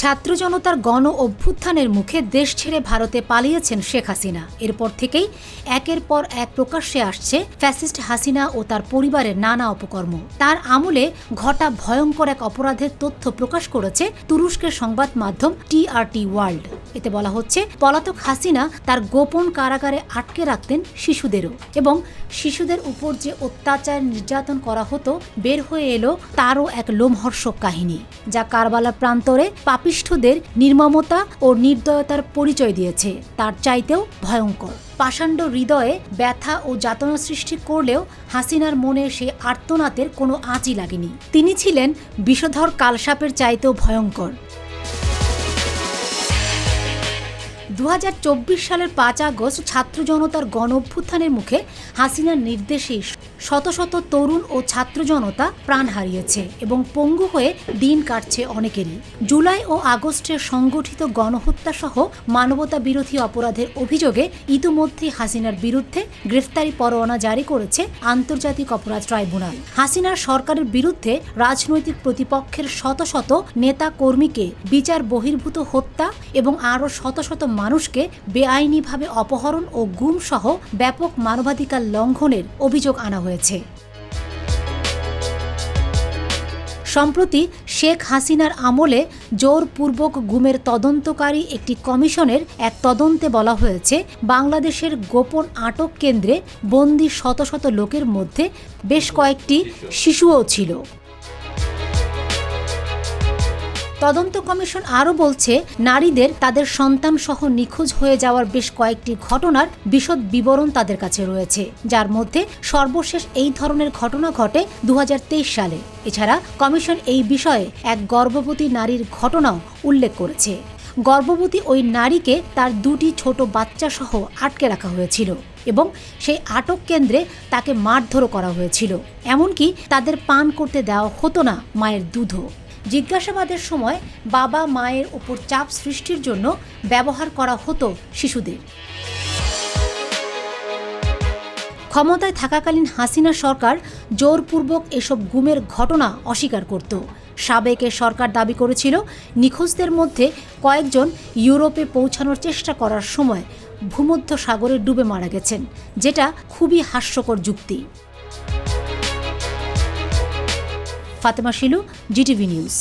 ছাত্র জনতার গণ অভ্যুত্থানের মুখে দেশ ছেড়ে ভারতে পালিয়েছেন শেখ হাসিনা। এরপর থেকেই একের পর এক প্রকাশ্যে আসছে ফ্যাসিস্ট হাসিনা ও তার পরিবারের নানা অপকর্ম। তার আমলে ঘটা ভয়ঙ্কর এক অপরাধের তথ্য প্রকাশ করেছে তুরস্কের সংবাদ মাধ্যম টিআরটি ওয়ার্ল্ড। এতে বলা হচ্ছে, পলাতক হাসিনা তার গোপন কারাগারে আটকে রাখতেন শিশুদেরও এবং শিশুদের উপর যে অত্যাচার নির্যাতন করা হতো, বের হয়ে এলো তারও এক লোমহর্ষক কাহিনী, যা কারবালা প্রান্তরে পাপিষ্ঠদের নির্মমতা ও নির্দয়তার পরিচয় দিয়েছে। তার চাইতেও ভয়ঙ্কর। পাষাণ্ড হৃদয়ে ব্যথা ও যাতনা সৃষ্টি করলেও হাসিনার মনে সে আর্তনাতের কোনো আঁচই লাগেনি। তিনি ছিলেন বিষধর কালসাপের চাইতেও ভয়ঙ্কর। দু হাজার চব্বিশ সালের পাঁচ আগস্ট ছাত্র জনতার গণ অভ্যুত্থানের মুখে হাসিনার নির্দেশে শত শত তরুণ ও ছাত্র জনতা প্রাণ হারিয়েছে এবং পঙ্গু হয়ে দিন কাটছে অনেকেরই। জুলাই ও আগস্টের সংগঠিত গণহত্যা সহ মানবতা বিরোধী অপরাধের অভিযোগে ইতিমধ্যে হাসিনার বিরুদ্ধে গ্রেফতারি পরোয়ানা জারি করেছে আন্তর্জাতিক অপরাধ ট্রাইব্যুনাল। হাসিনার সরকারের বিরুদ্ধে রাজনৈতিক প্রতিপক্ষের শত শত নেতা কর্মীকে বিচার বহির্ভূত হত্যা এবং আরও শত শত মানুষকে বেআইনিভাবে অপহরণ ও গুম সহ ব্যাপক মানবাধিকার লঙ্ঘনের অভিযোগ আনা হয়েছে। সম্প্রতি শেখ হাসিনার আমলে জোরপূর্বক গুমের তদন্তকারী একটি কমিশনের এক তদন্তে বলা হয়েছে, বাংলাদেশের গোপন আটক কেন্দ্রে বন্দি শত শত লোকের মধ্যে বেশ কয়েকটি শিশুও ছিল। তদন্ত কমিশন আরও বলছে, নারীদের তাদের সন্তান সহ নিখোঁজ হয়ে যাওয়ার বেশ কয়েকটি ঘটনার বিশদ বিবরণ তাদের কাছে রয়েছে, যার মধ্যে সর্বশেষ এই ধরনের ঘটনা ঘটে দু হাজার তেইশ সালে। এছাড়া কমিশন এই বিষয়ে এক গর্ভবতী নারীর ঘটনাও উল্লেখ করেছে। গর্ভবতী ওই নারীকে তার দুটি ছোট বাচ্চা সহ আটকে রাখা হয়েছিল এবং সেই আটক কেন্দ্রে তাকে মারধরও করা হয়েছিল। এমনকি তাদের পান করতে দেওয়া হতো না মায়ের দুধও। জিজ্ঞাসাবাদের সময় বাবা মায়ের ওপর চাপ সৃষ্টির জন্য ব্যবহার করা হতো শিশুদের। ক্ষমতায় থাকাকালীন হাসিনা সরকার জোরপূর্বক এসব গুমের ঘটনা অস্বীকার করত। সাবেকে সরকার দাবি করেছিল, নিখোঁজদের মধ্যে কয়েকজন ইউরোপে পৌঁছানোর চেষ্টা করার সময় ভূমধ্য সাগরে ডুবে মারা গেছেন, যেটা খুবই হাস্যকর যুক্তি। Fatema Shilu GTV news.